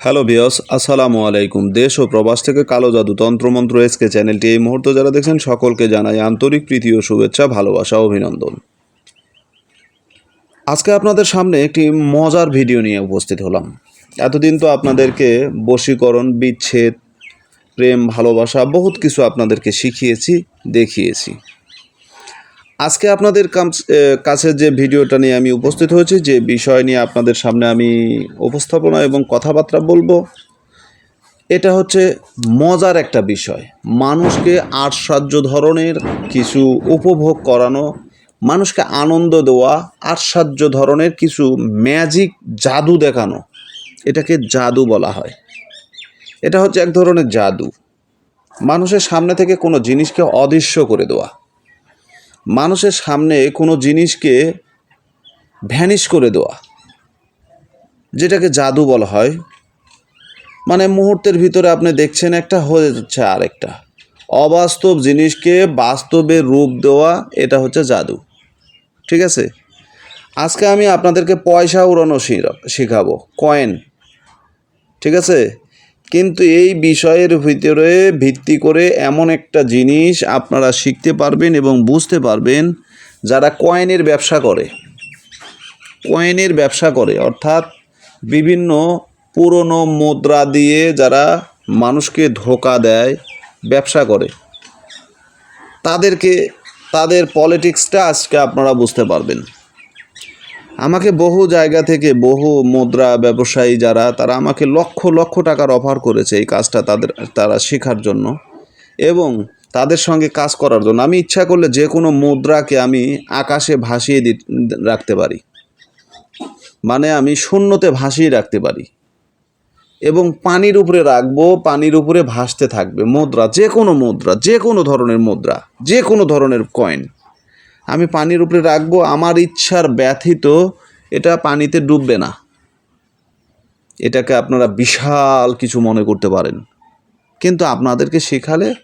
Hello বিয়স আসসালামু আলাইকুম। দেশ ও প্রবাস থেকে কালো জাদু তন্ত্রমন্ত্র এসকে চ্যানেলটি এই মুহূর্তে যারা দেখছেন, সকলকে জানাই আন্তরিক প্রীতি ও শুভেচ্ছা, ভালোবাসা, অভিনন্দন। আজকে আপনাদের সামনে একটি মজার ভিডিও নিয়ে উপস্থিত হলাম। এতদিন তো আপনাদেরকে বশীকরণ, বিচ্ছেদ, প্রেম, ভালোবাসা, বহুত কিছু আপনাদেরকে শিখিয়েছি, দেখিয়েছি। আজকে আপনাদের কাছে যে ভিডিওটা নিয়ে আমি উপস্থিত হয়েছি, যে বিষয় নিয়ে আপনাদের সামনে আমি উপস্থাপনা এবং কথাবার্তা বলব, এটা হচ্ছে মজার একটা বিষয়। মানুষকে আশ্চর্য ধরনের কিছু উপভোগ করানো, মানুষকে আনন্দ দেওয়া, আশ্চর্য ধরনের কিছু ম্যাজিক জাদু দেখানো, এটাকে জাদু বলা হয়। এটা হচ্ছে এক ধরনের জাদু। মানুষের সামনে থেকে কোনো জিনিসকে অদৃশ্য করে দেওয়া। মানুষের সামনে কোনো জিনিসকে ভ্যানিশ করে দেওয়া, যেটাকে জাদু বলা হয়। মানে মুহূর্তের ভিতরে আপনি দেখছেন একটা হয়ে যাচ্ছে আরেকটা। অবাস্তব জিনিসকে বাস্তবে রূপ দেওয়া, এটা হচ্ছে জাদু। ঠিক আছে? আজকে আমি আপনাদেরকে পয়সা উড়ানো শেখাবো কয়েন ঠিক আছে? কিন্তু এই বিষয়ের ভিতরে ভিত্তি করে এমন একটা জিনিস আপনারা শিখতে পারবেন এবং বুঝতে পারবেন যারা কয়েনের ব্যবসা করে। কয়েনের ব্যবসা করে, অর্থাৎ বিভিন্ন পুরনো মুদ্রা দিয়ে যারা মানুষকে ধোকা দেয়, ব্যবসা করে। তাদেরকে, তাদের পলিটিক্সটা আজকে আপনারা বুঝতে পারবেন। আমাকে বহু জায়গা থেকে বহু মুদ্রা ব্যবসায়ী যারা, তারা আমাকে লক্ষ লক্ষ টাকার অফার করেছে এই কাজটা তাদের, তারা শেখার জন্য। এবং তাদের সঙ্গে কাজ করার জন্য। আমি ইচ্ছা করলে যে কোনো মুদ্রাকে আমি আকাশে ভাসিয়ে দি, রাখতে পারি। মানে আমি শূন্যতে ভাসিয়ে রাখতে পারি। এবং পানির উপরে রাখব, পানির উপরে ভাসতে থাকবে। মুদ্রা, যে কোনো মুদ্রা, যে কোনো ধরনের মুদ্রা, যে কোনো ধরনের কয়েন আমি পানির উপরে রাখব, আমার ইচ্ছার ব্যথিত এটা পানিতে ডুববে না। এটাকে আপনারা বিশাল কিছু মনে করতে পারেন। কিন্তু আপনাদেরকে শেখালে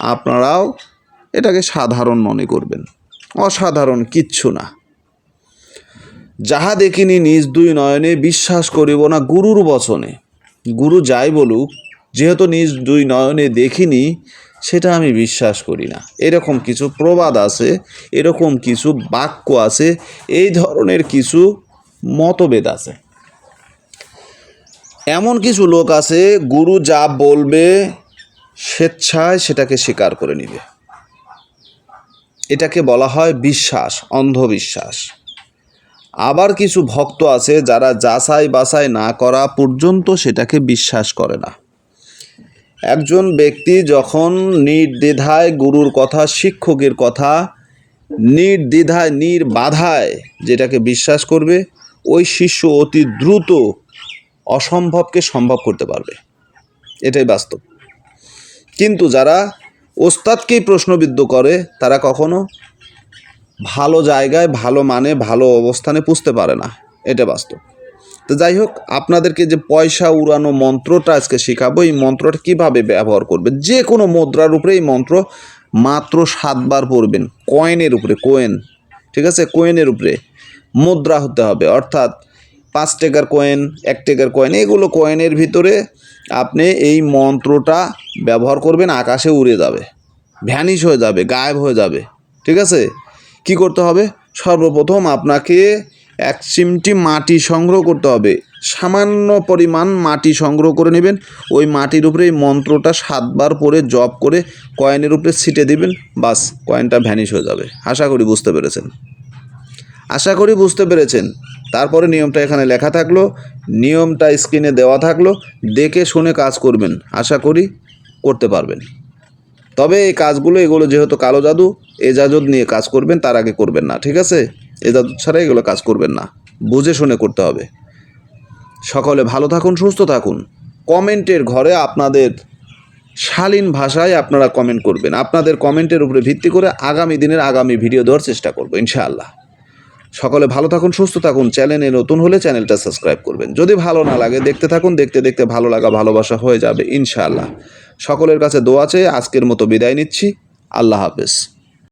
আপনারাও এটাকে সাধারণ মনে করবেন। অসাধারণ কিচ্ছু না। যাহা দেখিনি নিজ দুই নয়নে বিশ্বাস করিব না গুরুর বচনে। গুরু যাই বলুক, যেহেতু নিজ দুই নয়নে দেখিনি সেটা আমি বিশ্বাস করি না। এরকম কিছু প্রবাদ আছে, এরকম কিছু বাক্য আছে, এই ধরনের কিছু মতভেদ আছে। এমন কিছু লোক আছে, গুরু যা বলবে স্বেচ্ছায় সেটাকে স্বীকার করে নিবে। এটাকে বলা হয় বিশ্বাস, অন্ধবিশ্বাস। আবার কিছু ভক্ত আছে যারা যাচাই বাছাই না করা পর্যন্ত সেটাকে বিশ্বাস করে না। একজন ব্যক্তি যখন নির্দ্বিধায় গুরুর কথা, শিক্ষকের কথা, নির্দ্বিধায় নির্বাধায় যেটাকে বিশ্বাস করবে, ওই শিষ্য অতি দ্রুত অসম্ভবকে সম্ভব করতে পারবে। এটাই বাস্তব। কিন্তু যারা ওস্তাদকেই প্রশ্নবিদ্ধ করে, তারা কখনো ভালো জায়গায়, ভালো মানে ভালো অবস্থানে পুষতে পারে না। এটা বাস্তব। তো যাই হোক, আপনাদেরকে যে পয়সা উড়ানো মন্ত্রটা আজকে শেখাবো, এই মন্ত্রটা কীভাবে ব্যবহার করবে যে কোনো মুদ্রার উপরে এই মন্ত্র মাত্র সাতবার পড়বেন, কয়েনের উপরে, কোয়েন, ঠিক আছে? কোয়েনের উপরে মুদ্রা হতে হবে। অর্থাৎ পাঁচ টাকার কয়েন, এক টাকার কয়েন, এগুলো কয়েনের ভিতরে আপনি এই মন্ত্রটা ব্যবহার করবেন, আকাশে উড়ে যাবে, ভ্যানিশ হয়ে যাবে, গায়েব হয়ে যাবে, ঠিক আছে? কি করতে হবে? সর্বপ্রথম আপনাকে এক চিমটি মাটি সংগ্রহ করতে হবে। সামান্য পরিমাণ মাটি সংগ্রহ করে নেবেন। ওই মাটির উপরে এই মন্ত্রটা সাতবার পরে জপ করে কয়েনের উপরে ছিটে দিবেন, বাস কয়েনটা ভ্যানিশ হয়ে যাবে। আশা করি বুঝতে পেরেছেন। আশা করি বুঝতে পেরেছেন। তারপরে নিয়মটা এখানে লেখা থাকল। নিয়মটা স্ক্রিনে দেওয়া থাকল। দেখে শুনে কাজ করবেন। আশা করি করতে পারবেন। তবে এই কাজগুলো, এগুলো যেহেতু কালো জাদু, এ জাদু নিয়ে কাজ করবেন, তার আগে করবেন না। ঠিক আছে? এ জাদু ছাড়া এগুলো কাজ করবেন না। বুঝে শুনে করতে হবে। সকলে ভালো থাকুন, সুস্থ থাকুন। কমেন্টের ঘরে আপনাদের শালীন ভাষায় আপনারা কমেন্ট করবেন। আপনাদের কমেন্টের উপরে ভিত্তি করে আগামী দিনের আগামী ভিডিও দেওয়ার চেষ্টা করব, ইনশাআল্লাহ। সকলে ভালো থাকুন, সুস্থ থাকুন। চ্যানেলে নতুন হলে চ্যানেলটা সাবস্ক্রাইব করবেন। যদি ভালো না লাগে, দেখতে থাকুন, দেখতে দেখতে ভালো লাগা, ভালোবাসা হয়ে যাবে, ইনশাআল্লাহ। সকলের কাছে দোয়া চেয়ে আজকের মতো বিদায় নিচ্ছি। আল্লাহ হাফেজ।